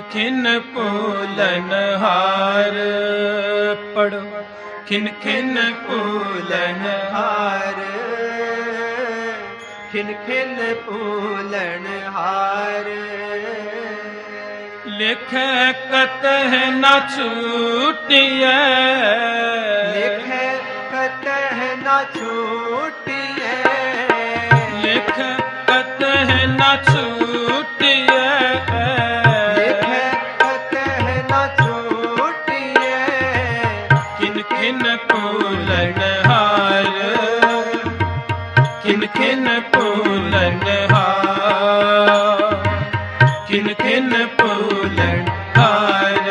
ਖਿਨ ਪੂਲਨ ਹਾਰ। ਪੜੋ ਖਿਨ ਖਿਨ ਪੂਲਨ ਹਾਰ। ਖਿਨ ਖਿਨ ਪੂਲਣ ਹਾਰ। ਲਿਖੈ ਕਤਹ ਨ ਛੂਟਿਐ। ਲਿਖੈ ਕਤਹ ਨਾ ਛੂਟਿਐ। ਕਿਨ ਕਿਨ ਪੂਲਨ ਹਾਰ।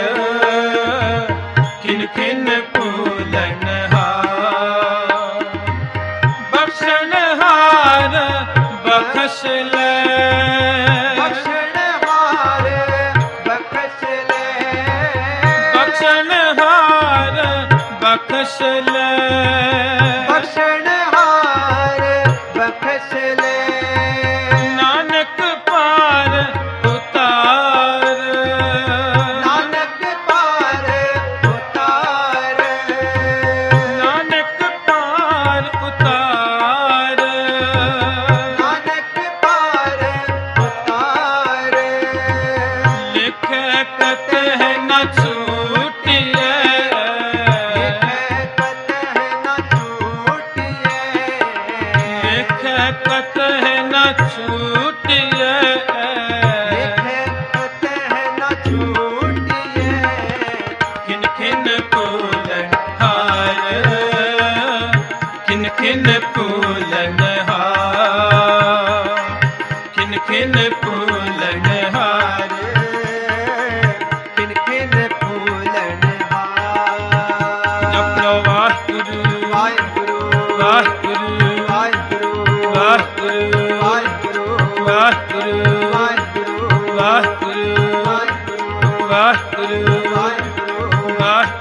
ਕਿਨ ਕਿਨ ਪੂਲਨ ਹਾਰ। ਬਖਸ਼ਣ ਹਾਰ ਬਖਸ਼ ਕਿਨ ਪੂਲਨ ਹਾਰ ਕਿਨ ਕਿਨ ਪੂਲਨ ਹਾਰ ਕਿਨ ਕਿਨ ਫੂਲਣ ਹਾਰ ਜਪੋ ਵਾਹਿਗੁਰੂ ਵਾਹਿਗੁਰੂ ਵਾਹਿਗੁਰੂ ਵਾਹਿਗੁਰੂ ਵਾਹਿਗੁਰੂ ਵਾਹਿਗੁਰੂ ਵਾਹਿਗੁਰੂ ਵਾਹਿਗੁਰੂ ਵਾਹਿਗੁਰੂ ਵਾਹਿਗੁਰੂ ਵਾਹਿਗੁਰੂ ਵਾਹਿਗੁਰੂ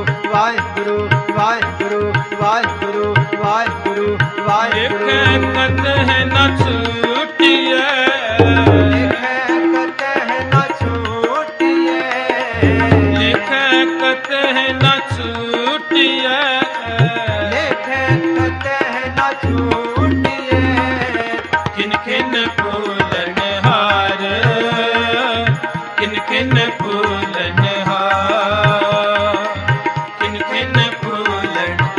ਖਿਨ ਫੂਲਨ ਹਾਰ ਖਿਨ ਖਿਨ ਫੂਲਨ